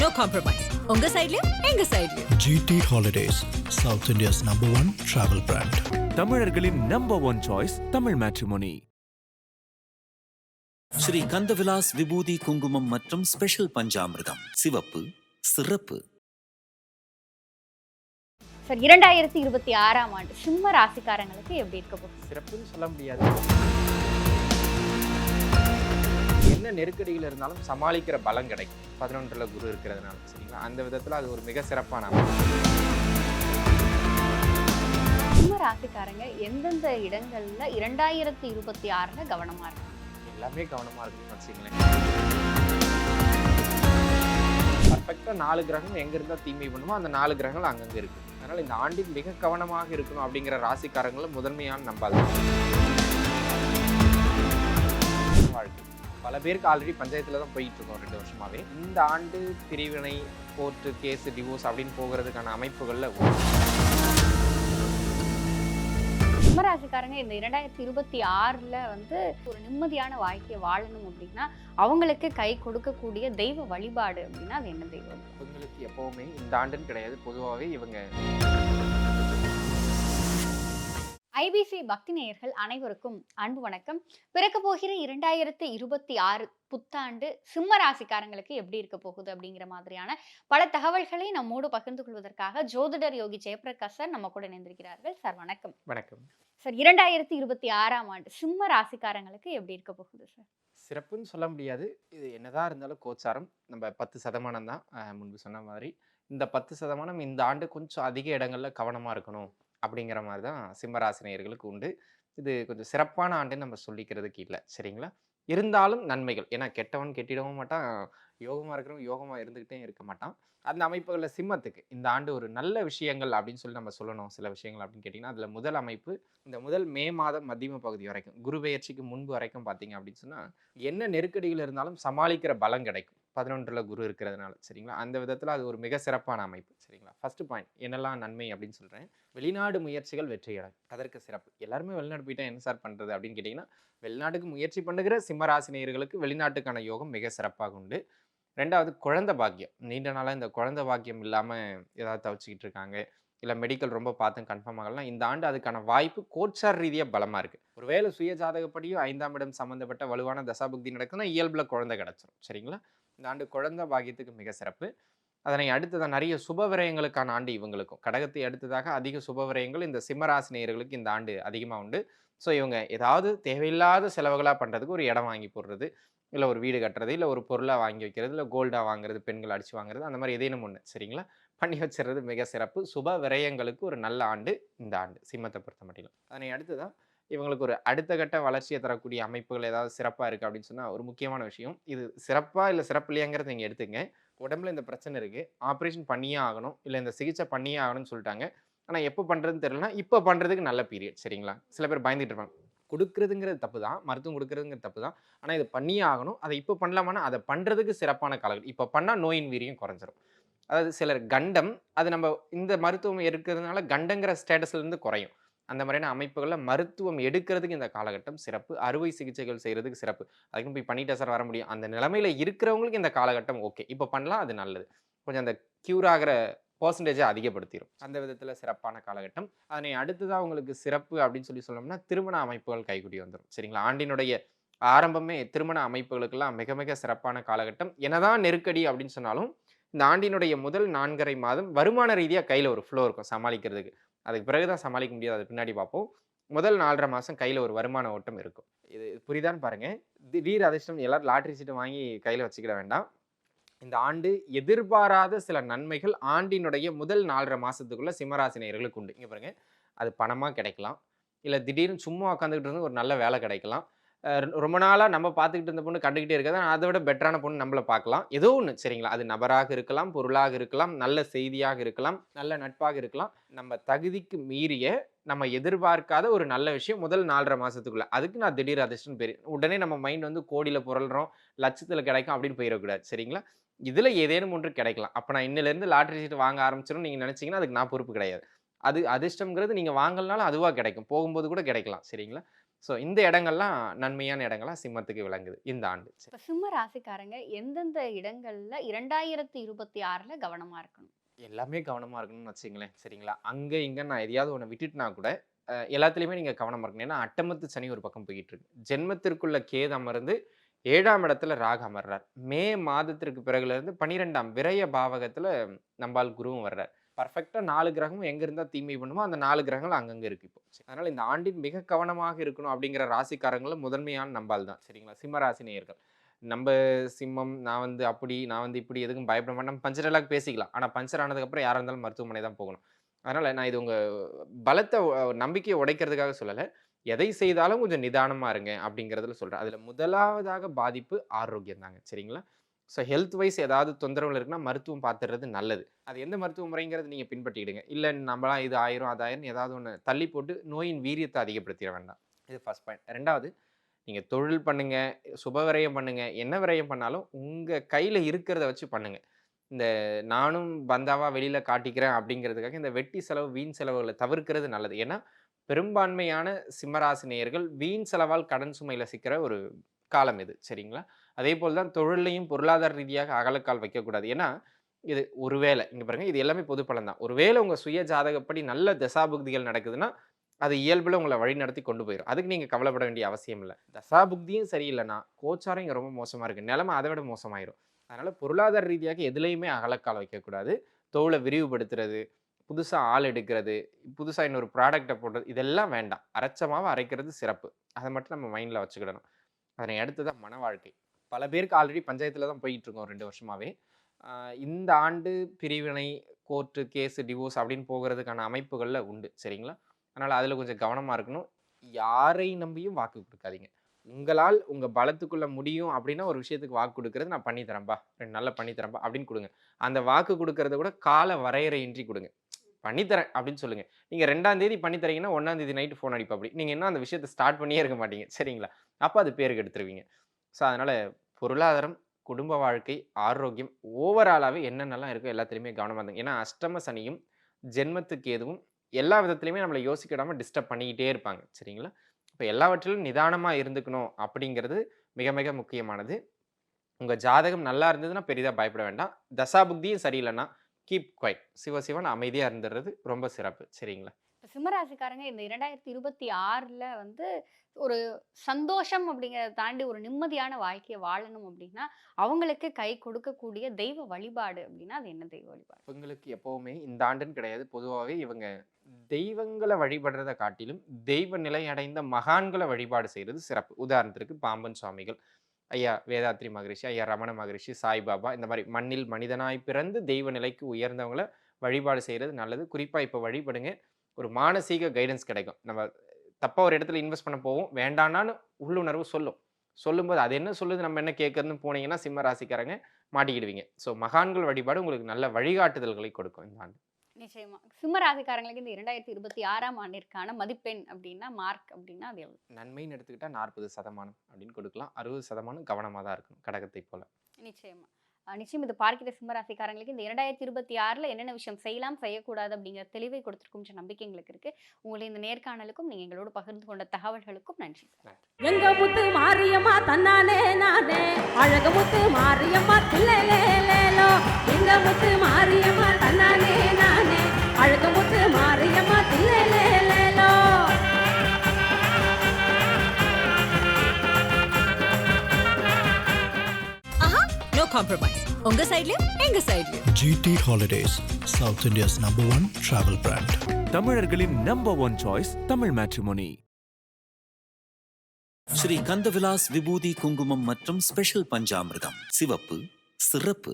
No compromise உங்க சைடுலயும் எங்க சைடுலயும் GT Holidays, South India's number one travel brand. தமிழர்களின் number one choice Tamil matrimony Sri Kandavilas விபூதி குங்குமம் மற்றும் ஸ்பெஷல் பஞ்சாமிர்தம். சிவப்பு சிறப்பு. சார் இரண்டாயிரத்தி இருபத்தி ஆறாம் ஆண்டு சிம்ம ராசிக்காரங்களுக்கு எப்படி இருக்க போகுது? சிறப்புன்னு சொல்ல முடியாது. என்ன நெருக்கடிகள் இருந்தாலும் சமாளிக்கிற பலம் கிடைக்கும். பதினொன்றில் குரு இருக்கிறதுனால சரிங்களா? அந்த விதத்தில் அது ஒரு மிக சிறப்பான. சிம்ம ராசிக்காரங்க எந்தெந்த இடங்கள்ல இரண்டாயிரத்தி இருபத்தி ஆறுல கவனமா இருக்கும் எல்லாமே கவனமாக இருக்குன்னு வச்சுங்களேன் பர்ஃபெக்டாக நாலு கிரகம் எங்கே இருந்தால் தீமை பண்ணுமோ அந்த நாலு கிரகங்கள் அங்கங்கே இருக்குது அதனால் இந்த ஆண்டில் மிக கவனமாக இருக்கணும் அப்படிங்கிற ராசிக்காரங்களை முதன்மையான நம்பாது வாழ்க்கை. பல பேருக்கு ஆல்ரெடி பஞ்சாயத்தில் தான் போயிட்டு இருக்கோம் ரெண்டு வருஷமாவே. இந்த ஆண்டு பிரிவினை கோர்ட்டு கேஸ் டிவோர்ஸ் அப்படின்னு போகிறதுக்கான அமைப்புகளில் சிம்ம ராசிக்காரங்க இந்த இரண்டாயிரத்தி இருபத்தி ஆறுல வந்து ஒரு நிம்மதியான வாழ்க்கையை வாழணும் அப்படின்னா அவங்களுக்கு கை கொடுக்கக்கூடிய தெய்வ வழிபாடு அப்படின்னா அது என்ன தெய்வம்? இவங்களுக்கு எப்பவுமே இந்த ஆண்டுன்னு கிடையாது பொதுவாகவே இவங்க. ஐபிசி பக்தி நேயர்கள் அனைவருக்கும் அன்பு வணக்கம். பிறக்க போகிற இரண்டாயிரத்தி இருபத்தி ஆறு புத்தாண்டு சிம்ம ராசிக்காரங்களுக்கு எப்படி இருக்க போகுது அப்படிங்கிற மாதிரியான பல தகவல்களை நம்மோடு பகிர்ந்து கொள்வதற்காக ஜோதிடர் யோகி ஜெயபிரகாஷ் சார் நம்ம கூட இணைந்திருக்கிறார்கள். சார் வணக்கம். வணக்கம். சார் இரண்டாயிரத்தி இருபத்தி ஆறாம் ஆண்டு சிம்ம ராசிக்காரங்களுக்கு எப்படி இருக்க போகுது சார்? சிறப்புன்னு சொல்ல முடியாது. இது என்னதான் இருந்தாலும் கோச்சாரம். நம்ம பத்து சதமானம் தான் முன்பு சொன்ன மாதிரி. இந்த பத்து சதமானம் இந்த ஆண்டு கொஞ்சம் அதிக இடங்கள்ல கவனமாக இருக்கணும். அப்படிங்கிற மாதிரி தான் சிம்மராசினியர்களுக்கு உண்டு. இது கொஞ்சம் சிறப்பான ஆண்டுன்னு நம்ம சொல்லிக்கிறதுக்கு இல்லை. சரிங்களா? இருந்தாலும் நன்மைகள். ஏன்னா கெட்டவன் கெட்டிடவும் மாட்டான். யோகமாக இருக்கிறவன் யோகமாக இருந்துக்கிட்டே இருக்க மாட்டான். அந்த அமைப்புகளில் சிம்மத்துக்கு இந்த ஆண்டு ஒரு நல்ல விஷயங்கள் அப்படின்னு சொல்லி நம்ம சொல்லணும். சில விஷயங்கள் அப்படின்னு கேட்டிங்கன்னா அதில் முதல் அமைப்பு இந்த முதல் மே மாதம் மத்தியம பகுதி வரைக்கும் குரு பெயர்ச்சிக்கு முன்பு வரைக்கும் பார்த்தீங்க அப்படின்னு சொன்னால் என்ன நெருக்கடிகள் இருந்தாலும் சமாளிக்கிற பலம் கிடைக்கும். பதினொன்றில் குரு இருக்கிறதுனால. சரிங்களா? அந்த விதத்தில் அது ஒரு மிக சிறப்பான அமைப்பு. சரிங்களா ஃபஸ்ட்டு பாயிண்ட் என்னெல்லாம் நன்மை அப்படின்னு சொல்கிறேன் வெளிநாடு முயற்சிகள் வெற்றியடையும் அதற்கு சிறப்பு. எல்லாருமே வெளிநாடு போயிட்டா என்ன சார் பண்ணுறது அப்படின்னு கேட்டிங்கன்னா வெளிநாட்டுக்கு முயற்சி பண்ணுகிற சிம்மராசினியர்களுக்கு வெளிநாட்டுக்கான யோகம் மிக சிறப்பாக உண்டு. ரெண்டாவது குழந்தை பாக்கியம். நீண்ட நாளாக இந்த குழந்தை பாக்கியம் இல்லாமல் ஏதாவது தவிச்சிக்கிட்டு இருக்காங்க. இல்லை மெடிக்கல் ரொம்ப பார்த்து கன்ஃபார்ம் ஆகலாம் இந்த ஆண்டு அதுக்கான வாய்ப்பு கோச்சார் ரீதியாக பலமாக இருக்குது ஒருவேளை சுய ஜாதகப்படியும் ஐந்தாம் இடம் சம்மந்தப்பட்ட வலுவான தசாபுக்தி நடக்குதுன்னா இயல்பில் குழந்தை கிடச்சிரும். சரிங்களா? இந்த ஆண்டு குழந்தை பாக்கியத்துக்கு மிக சிறப்பு. அதனை அடுத்ததான் நிறைய சுப விரயங்களுக்கான ஆண்டு இவங்களுக்கும். கடகத்தை அடுத்ததாக அதிக சுப விரயங்கள் இந்த சிம்மராசினியர்களுக்கு இந்த ஆண்டு அதிகமாக உண்டு. ஸோ இவங்க ஏதாவது தேவையில்லாத செலவுகளாக பண்ணுறதுக்கு ஒரு இடம் வாங்கி போடுறது இல்லை ஒரு வீடு கட்டுறது இல்லை ஒரு பொருளாக வாங்கி வைக்கிறது இல்லை கோல்டாக வாங்குறது பெண்கள் அடித்து வாங்குறது அந்த மாதிரி ஏதேனும் ஒன்று சரிங்களா? பண்ணி வச்சிடுறது மிக சிறப்பு. சுப விரயங்களுக்கு ஒரு நல்ல ஆண்டு இந்த ஆண்டு சிம்மத்தை பொறுத்த மட்டும் அதனை அடுத்ததான் இவங்களுக்கு ஒரு அடுத்த கட்ட வளர்ச்சியை தரக்கூடிய அமைப்புகள் ஏதாவது சிறப்பாக இருக்குது அப்படின்னு சொன்னால் ஒரு முக்கியமான விஷயம். இது சிறப்பாக இல்லை சிறப்பு இல்லையாங்கிறத நீங்கள் எடுத்துங்க உடம்புல இந்த பிரச்சனை இருக்குது ஆப்ரேஷன் பண்ணியே ஆகணும். இல்லை இந்த சிகிச்சை பண்ணியே ஆகணும்னு சொல்லிட்டாங்க. ஆனால் எப்போ பண்ணுறதுன்னு தெரியலனா இப்போ பண்ணுறதுக்கு நல்ல பீரியட் சரிங்களா? சில பேர் பயந்துட்டு இருப்பாங்க. கொடுக்குறதுங்கிறது தப்பு தான். மருத்துவம் கொடுக்குறதுங்கிறது தப்பு தான். ஆனால் இது பண்ணியே ஆகணும். அதை இப்போ பண்ணலாமானா அதை பண்ணுறதுக்கு சிறப்பான காலங்கள் இப்போ பண்ணால் நோயின் வீரியம் குறைஞ்சிரும். அதாவது சிலர் கண்டம் அது நம்ம இந்த மருத்துவம் இருக்கிறதுனால கண்டங்கிற ஸ்டேட்டஸ்லேருந்து குறையும். அந்த மாதிரியான அமைப்புகளில் மருத்துவம் எடுக்கிறதுக்கு இந்த காலகட்டம் சிறப்பு. அறுவை சிகிச்சைகள் செய்கிறதுக்கு சிறப்பு. அதுக்கும் போய் பண்ணிட்டா சார் வர முடியும். அந்த நிலமையில் இருக்கிறவங்களுக்கு இந்த காலகட்டம் ஓகே. இப்போ பண்ணலாம் அது நல்லது. கொஞ்சம் அந்த க்யூர் ஆகிற பர்சன்டேஜை அதிகப்படுத்திடும் அந்த விதத்தில் சிறப்பான காலகட்டம். அதனை அடுத்ததாக உங்களுக்கு சிறப்பு அப்படின்னு சொல்லி சொன்னோம்னா திருமண அமைப்புகள் கைகூடி வந்துடும் சரிங்களா? ஆண்டினுடைய ஆரம்பமே திருமண அமைப்புகளுக்கெல்லாம் மிக மிக சிறப்பான காலகட்டம். என்னதான் நெருக்கடி அப்படின்னு சொன்னாலும் இந்த ஆண்டினுடைய முதல் நான்கரை மாதம் வருமான ரீதியாக கையில் ஒரு ஃப்ளோ இருக்கும் சமாளிக்கிறதுக்கு. அதுக்கு பிறகு தான் சமாளிக்க முடியாது. அது பின்னாடி பார்ப்போம். முதல் நாலரை மாதம் கையில் ஒரு வருமான ஓட்டம் இருக்கும். இது புரிதான்னு பாருங்கள் திடீர் அதிர்ஷ்டம் எல்லாரும் லாட்ரி சீட்டு வாங்கி கையில் வச்சுக்கிட வேண்டாம். இந்த ஆண்டு எதிர்பாராத சில நன்மைகள் ஆண்டினுடைய முதல் நாலரை மாதத்துக்குள்ளே சிம்மராசினியர்களுக்கு உண்டு. இங்கே பாருங்கள் அது பணமாக கிடைக்கலாம். இல்லை திடீர்னு சும்மா உட்காந்துக்கிட்டு இருந்து ஒரு நல்ல வேலை கிடைக்கலாம். ரொம்ப நாளாக நம்ம பார்த்துக்கிட்டு இருந்த பொண்ணு கண்டுக்கிட்டே இருக்காது. அதை விட பெட்டரான பொண்ணு நம்மளை பார்க்கலாம் ஏதோ ஒன்று சரிங்களா? அது நபராக இருக்கலாம் பொருளாக இருக்கலாம் நல்ல செய்தியாக இருக்கலாம் நல்ல நட்பாக இருக்கலாம். நம்ம தகுதிக்கு மீறிய நம்ம எதிர்பார்க்காத ஒரு நல்ல விஷயம் முதல் நாலரை மாதத்துக்குள்ளே அதுக்கு நான் திடீர் அதிர்ஷ்டம் பெரிய உடனே நம்ம மைண்ட் வந்து கோடியில் புரள்றோம் லட்சத்தில் கிடைக்கும் அப்படின்னு போயிடக்கூடாது சரிங்களா? இதில் ஏதேனும் ஒன்று கிடைக்கலாம். அப்போ நான் இன்னிலேருந்து லாட்ரி சீட் வாங்க ஆரம்பிச்சிடும் நீங்கள் நினச்சிங்கன்னா அதுக்கு நான் பொறுப்பு கிடையாது. அது அதிர்ஷ்டம்ங்கிறது நீங்கள் வாங்கலனாலும் அதுவாக கிடைக்கும். போகும்போது கூட கிடைக்கலாம் சரிங்களா? ஸோ இந்த இடங்கள்லாம் நன்மையான இடங்களா சிம்மத்துக்கு விளங்குது இந்த ஆண்டு. இப்ப சிம்ம ராசிக்காரங்க எந்தெந்த இடங்கள்ல இரண்டாயிரத்தி இருபத்தி ஆறுல கவனமா இருக்கணும்? எல்லாமே கவனமாக இருக்கணும்னு வச்சுங்களேன் சரிங்களா? அங்கே இங்கே நான் எதையாவது ஒன்று விட்டுட்டுனா கூட எல்லாத்துலேயுமே நீங்கள் கவனமாக இருக்கணும். ஏன்னா அட்டமத்து சனி ஒரு பக்கம் போயிட்டு இருக்கு ஜென்மத்திற்குள்ள கேது அமர்ந்து ஏழாம் இடத்துல ராகு அமர்றார். மே மாதத்திற்கு பிறகுலேருந்து பன்னிரெண்டாம் விரய பாவகத்தில் நம்பால் குருவும் வர்றார். பர்ஃபெக்டாக நாலு கிரகமும் எங்கே இருந்தால் தீமை பண்ணுமோ அந்த நாலு கிரகங்கள் அங்கங்கே இருக்கு இப்போ. அதனால் இந்த ஆண்டின் மிக கவனமாக இருக்கணும் அப்படிங்கிற ராசிக்காரங்களும் முதன்மையான நம்பால் தான் சரிங்களா? சிம்ம ராசி நேயர்கள். நம்ம சிம்மம் நான் வந்து அப்படி நான் வந்து இப்படி எதுக்கும் பயப்பட மாட்டேன். நம்ம பஞ்சர் எல்லாம் பேசிக்கலாம். ஆனால் பஞ்சர் ஆனதுக்கப்புறம் யாராக இருந்தாலும் மருத்துவமனை தான் போகணும். அதனால் நான் இது உங்கள் பலத்தை நம்பிக்கையை உடைக்கிறதுக்காக சொல்லலை. எதை செய்தாலும் கொஞ்சம் நிதானமாக இருங்க அப்படிங்கிறதுல சொல்கிறேன் அதில் முதலாவதாக பாதிப்பு ஆரோக்கியம் தாங்க சரிங்களா? ஸோ ஹெல்த் வைஸ் ஏதாவது தொந்தரவுகள் இருக்குன்னா மருத்துவம் பார்த்துறது நல்லது. அது எந்த மருத்துவ முறைங்கிறது நீங்கள் பின்பற்றிக்கிடுங்க. இல்லை நம்மளாம் இது ஆயிரும் அதாயிரம் ஏதாவது ஒன்று தள்ளி போட்டு நோயின் வீரியத்தை அதிகப்படுத்திட வேண்டாம். இது ஃபஸ்ட் பாயிண்ட் ரெண்டாவது நீங்கள் தொழில் பண்ணுங்கள் சுப விரயம் பண்ணுங்கள் என்ன விரயம் பண்ணாலும் உங்கள் கையில் இருக்கிறத வச்சு பண்ணுங்கள் இந்த நானும் பந்தாவாக வெளியில் காட்டிக்கிறேன் அப்படிங்கிறதுக்காக இந்த வெட்டி செலவு வீண் செலவுகளை தவிர்க்கிறது நல்லது. ஏன்னா பெரும்பான்மையான சிம்மராசினியர்கள் வீண் செலவால் கடன் சுமையில் சிக்கிற ஒரு காலம் இது. சரிங்களா? அதே போல் தான் தொழிலையும் பொருளாதார ரீதியாக அகலக்கால் வைக்கக்கூடாது. ஏன்னா இது ஒருவேளை இங்கே பாருங்கள் இது எல்லாமே பொது பலன் தான். ஒருவேளை உங்கள் சுய ஜாதகப்படி நல்ல தசாபுக்திகள் நடக்குதுன்னா அது இயல்பில் உங்களை வழி நடத்தி கொண்டு போயிடும் அதுக்கு நீங்கள் கவலைப்பட வேண்டிய அவசியம் இல்லை. தசாபுக்தியும் சரியில்லைன்னா கோச்சாரம் இங்கே ரொம்ப மோசமாக இருக்குது நிலமை அதை விட மோசமாயிரும். அதனால் பொருளாதார ரீதியாக எதுலேயுமே அகலக்கால் வைக்கக்கூடாது. தொழிலை விரிவுபடுத்துறது புதுசாக ஆள் எடுக்கிறது புதுசாக இன்னொரு ப்ராடக்டை போடுறது இதெல்லாம் வேண்டாம். அரைச்சமாவை அரைக்கிறது சிறப்பு. அதை மட்டும் நம்ம மைண்டில் வச்சுக்கிடணும். அதனை அடுத்து தான் மன வாழ்க்கை. பல பேருக்கு ஆல்ரெடி பஞ்சாயத்தில் தான் போயிட்டு இருக்கோம் ரெண்டு வருஷமாகவே இந்த ஆண்டு பிரிவினை கோர்ட்டு கேஸு டிவோர்ஸ் அப்படின்னு போகிறதுக்கான அமைப்புகளில் உண்டு. சரிங்களா? அதனால் அதில் கொஞ்சம் கவனமாக இருக்கணும். யாரை நம்பியும் வாக்கு கொடுக்காதீங்க. உங்களால் உங்கள் பலத்துக்குள்ள முடியும் அப்படின்னா ஒரு விஷயத்துக்கு வாக்கு கொடுக்கறது நான் பண்ணித்தரேன்ப்பா ரெண்டு நாளில் பண்ணித்தரேன்ப்பா அப்படின்னு கொடுங்க. அந்த வாக்கு கொடுக்கறத கூட கால வரையறையின்றி கொடுங்க. பண்ணித்தரேன் அப்படின்னு சொல்லுங்கள் நீங்கள் ரெண்டாம் தேதி பண்ணித்தரீங்கன்னா ஒன்றாம் தேதி நைட்டு ஃபோன் அடிப்பா அப்படி நீங்கள் இன்னும் அந்த விஷயத்தை ஸ்டார்ட் பண்ணியே இருக்க மாட்டீங்க. சரிங்களா? அப்போ அது பேருக்கு எடுத்துருவீங்க. ஸோ அதனால் பொருளாதாரம் குடும்ப வாழ்க்கை ஆரோக்கியம் ஓவராலாகவே என்னென்னலாம் இருக்கோ எல்லாத்துலேயுமே கவனமாக இருந்துங்க. ஏன்னா அஷ்டம சனியும் ஜென்மத்துக்கு எதுவும் எல்லா விதத்துலையுமே நம்மளை யோசிக்கிடாமல் டிஸ்டர்ப் பண்ணிக்கிட்டே இருப்பாங்க. சரிங்களா? இப்போ எல்லாவற்றிலும் நிதானமாக இருந்துக்கணும் அப்படிங்கிறது மிக மிக முக்கியமானது. உங்கள் ஜாதகம் நல்லா இருந்ததுன்னா பெரிதாக பயப்பட வேண்டாம். தசாபுக்தியும் சரியில்லைன்னா கீப் குவைட். சிவசிவன் அமைதியாக இருந்துடுறது ரொம்ப சிறப்பு. சரிங்களா? இப்ப சிம்ம ராசிக்காரங்க இந்த இரண்டாயிரத்தி இருபத்தி ஆறுல வந்து ஒரு சந்தோஷம் அப்படிங்கிறத தாண்டி ஒரு நிம்மதியான வாழ்க்கையை வாழணும் அப்படின்னா அவங்களுக்கு கை கொடுக்கக்கூடிய தெய்வ வழிபாடு அப்படின்னா அது என்ன தெய்வ வழிபாடு? இவங்களுக்கு எப்போவுமே இந்த ஆண்டுன்னு கிடையாது. பொதுவாகவே இவங்க தெய்வங்களை வழிபடுறதை காட்டிலும் தெய்வ நிலை அடைந்த மகான்களை வழிபாடு செய்கிறது சிறப்பு. உதாரணத்திற்கு பாம்பன் சுவாமிகள். ஐயா வேதாத்ரி மகரிஷி ஐயா ரமண மகரிஷி சாய்பாபா இந்த மாதிரி மண்ணில் மனிதனாய் பிறந்து தெய்வ நிலைக்கு உயர்ந்தவங்களை வழிபாடு செய்கிறது நல்லது. குறிப்பாக இப்போ வழிபடுங்க. ஒரு மானசீக கைடன்ஸ் கிடைக்கும். நம்ம தப்பாக ஒரு இடத்துல இன்வெஸ்ட் பண்ண போவோம். வேண்டானான்னு உள்ளுணர்வு சொல்லும். சொல்லும்போது அது என்ன சொல்லுது? நம்ம என்ன கேட்குறதுன்னு போனீங்கன்னா சிம்ம ராசிக்காரங்க மாட்டிக்கிடுவீங்க. ஸோ மகான்கள் வழிபாடு உங்களுக்கு நல்ல வழிகாட்டுதல்களை கொடுக்கும். இந்த ஆண்டு நிச்சயமா. சிம்ம ராசிக்காரங்களுக்கு இந்த இரண்டாயிரத்தி இருபத்தி ஆறாம் ஆண்டிற்கான மதிப்பெண் அப்படின்னா மார்க் அப்படின்னா அது எவ்வளவு? நன்மைன்னு எடுத்துக்கிட்டால் நாற்பது சதமானம் அப்படின்னு கொடுக்கலாம். அறுபது சதமானம் கவனமாக தான் இருக்கணும் கடகத்தை போல. நிச்சயமா. நிச்சயம் இது பார்க்கிற சிம்ம ராசிக்காரங்களுக்கு இந்த இரண்டாயிரத்தி இருபத்தி ஆறுல என்னென்ன விஷயம் செய்யலாம் செய்யக்கூடாது அப்படிங்கிற தெளிவை கொடுத்திருக்கும் நம்பிக்கை எங்களுக்கு இருக்கு. உங்களை இந்த நேர்காணலுக்கும் நீங்க எங்களோடு பகிர்ந்து கொண்ட தகவல்களுக்கும் நன்றி. எங்க முத்து மாரியம்மா தன்னானே நானே. அழகு முத்து மாரியம்மா எங்க முத்து காம்ப்ரமைஸ் உங்க சைடுலயும் எங்க சைடுலயும் GT Holidays, South India's number one travel brand. தமிழர்களின் number one choice Tamil matrimony Sri Kandavilas விபூதி குங்குமம் மற்றும் ஸ்பெஷல் பஞ்சாமிர்தம். சிவப்பு சிறப்பு